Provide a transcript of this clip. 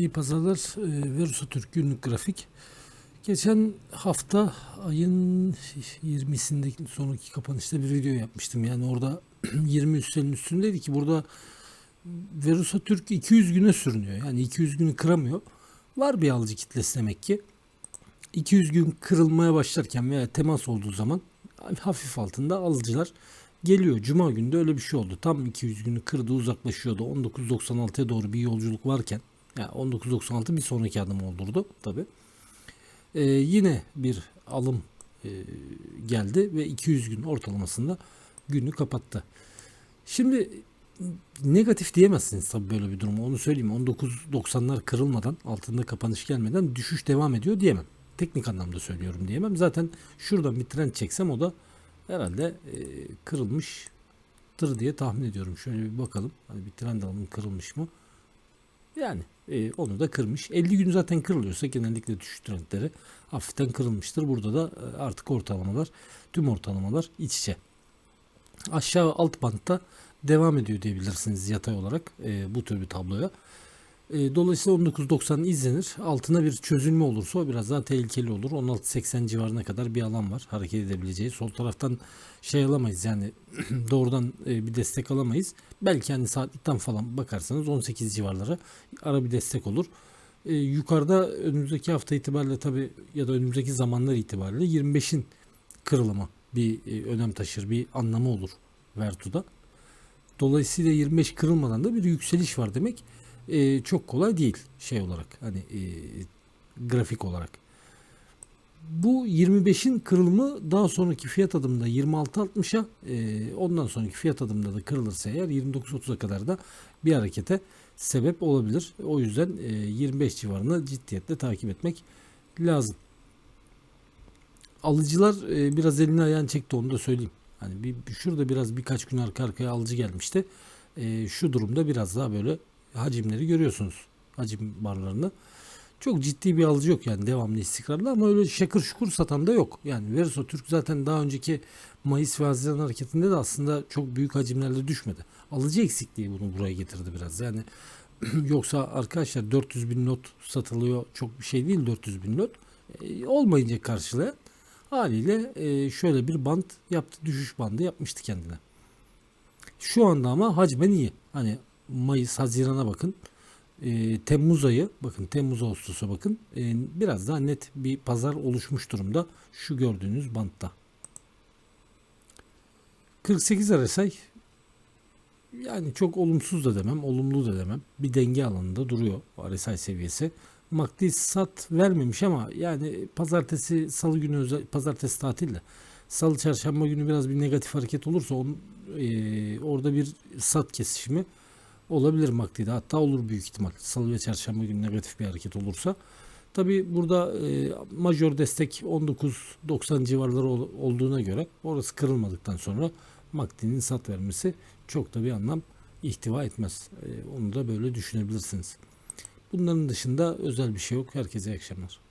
İyi pazarlar. E, Verusa Türk günlük grafik. Geçen hafta ayın 20'sindeki sonraki kapanışta bir video yapmıştım. Yani orada 20 üstelin üstündeydi ki burada Verusa Türk 200 güne sürünüyor. Yani 200 günü kıramıyor. Var bir alıcı kitlesi demek ki. 200 gün kırılmaya başlarken veya temas olduğu zaman hafif altında alıcılar geliyor. Cuma günü de öyle bir şey oldu. Tam 200 günü kırdı uzaklaşıyordu. 1996'ya doğru bir yolculuk varken yani 1996 bir sonraki adım olurdu tabi. Ee, yine bir alım e, geldi ve 200 gün ortalamasında günü kapattı. Şimdi negatif diyemezsiniz tabi böyle bir durumu onu söyleyeyim. 19.90'lar kırılmadan altında kapanış gelmeden düşüş devam ediyor diyemem. Teknik anlamda söylüyorum diyemem. Zaten şuradan bir trend çeksem o da herhalde e, kırılmıştır diye tahmin ediyorum. Şöyle bir bakalım. Hani bir trend alım kırılmış mı? Yani e, onu da kırmış. 50 gün zaten kırılıyorsa genellikle düşüş trendleri hafiften kırılmıştır. Burada da e, artık ortalamalar, tüm ortalamalar iç içe. Aşağı alt bantta devam ediyor diyebilirsiniz yatay olarak e, bu tür bir tabloya. E, dolayısıyla 19.90 izlenir. Altına bir çözülme olursa o biraz daha tehlikeli olur. 16.80 civarına kadar bir alan var hareket edebileceği. Sol taraftan şey alamayız yani doğrudan e, bir destek alamayız. Belki hani saatlikten falan bakarsanız 18 civarlara ara bir destek olur. E, yukarıda önümüzdeki hafta itibariyle tabi ya da önümüzdeki zamanlar itibariyle 25'in kırılımı bir e, önem taşır, bir anlamı olur Vertu'da. Dolayısıyla 25 kırılmadan da bir yükseliş var demek e, çok kolay değil şey olarak hani e, grafik olarak. Bu 25'in kırılımı daha sonraki fiyat adımında 26.60'a e, ondan sonraki fiyat adımında da kırılırsa eğer 29.30'a kadar da bir harekete sebep olabilir. O yüzden e, 25 civarını ciddiyetle takip etmek lazım. Alıcılar e, biraz elini ayağını çekti onu da söyleyeyim. Hani bir, şurada biraz birkaç gün arka arkaya alıcı gelmişti. E, şu durumda biraz daha böyle hacimleri görüyorsunuz. Hacim barlarını. Çok ciddi bir alıcı yok yani devamlı istikrarlı ama öyle şakır şukur satan da yok. Yani Verso Türk zaten daha önceki Mayıs ve Haziran hareketinde de aslında çok büyük hacimlerle düşmedi. Alıcı eksikliği bunu buraya getirdi biraz. Yani yoksa arkadaşlar 400 bin not satılıyor çok bir şey değil 400 bin not. E, olmayınca karşılayan haliyle e, şöyle bir band yaptı düşüş bandı yapmıştı kendine. Şu anda ama hacmen iyi. Hani Mayıs, Haziran'a bakın. E, Temmuz ayı, bakın Temmuz Ağustos'a bakın. E, biraz daha net bir pazar oluşmuş durumda. Şu gördüğünüz bantta. 48 RSI yani çok olumsuz da demem, olumlu da demem. Bir denge alanında duruyor RSI seviyesi. MACD sat vermemiş ama yani pazartesi, salı günü pazartesi tatil de. Salı, çarşamba günü biraz bir negatif hareket olursa onun, e, orada bir sat kesişimi olabilir MACD'de. Hatta olur büyük ihtimal. Salı ve çarşamba günü negatif bir hareket olursa. Tabi burada e, majör destek 19.90 civarları ol, olduğuna göre orası kırılmadıktan sonra MACD'nin sat vermesi çok da bir anlam ihtiva etmez. E, onu da böyle düşünebilirsiniz. Bunların dışında özel bir şey yok. Herkese iyi akşamlar.